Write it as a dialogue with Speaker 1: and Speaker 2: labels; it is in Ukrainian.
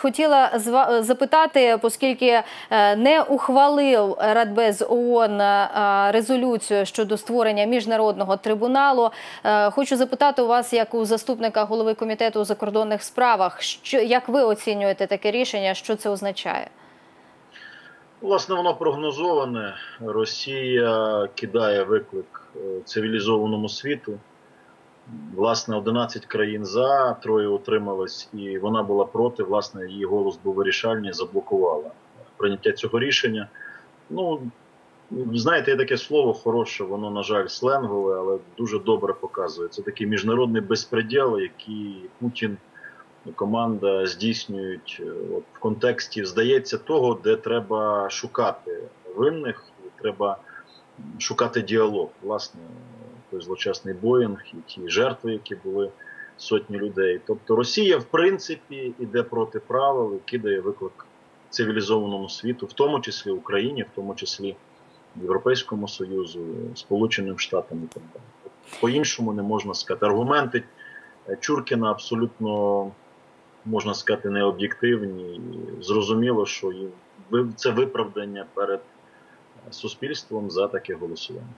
Speaker 1: Хотіла запитати, оскільки е, не ухвалив Радбез ООН е, резолюцію щодо створення міжнародного трибуналу. е, Хочу запитати у вас, як у заступника голови комітету у закордонних справах, що як ви оцінюєте таке рішення? Що це означає?
Speaker 2: Власне, воно прогнозоване. Росія кидає виклик цивілізованому світу. Власне, 11 країн за, троє утримались, і вона була проти. Власне, її голос був вирішальний, заблокувала прийняття цього рішення. Ну, знаєте, є таке слово хороше, воно, на жаль, сленгове, але дуже добре показує. Це такий міжнародний безпреділ, який Путін команда здійснюють е, от, в контексті, здається, того, де треба шукати винних, треба шукати діалог. Власне, той злочасний Боїнг і ті жертви, які були сотні людей. Тобто Росія, в принципі, іде проти правил і кидає виклик цивілізованому світу, в тому числі Україні, в тому числі Європейському Союзу, Сполученим Штатам і так далі. По-іншому не можна сказати. Аргументи Чуркіна абсолютно можна сказати необ'єктивні. Зрозуміло, що це виправдання перед суспільством за таке голосування.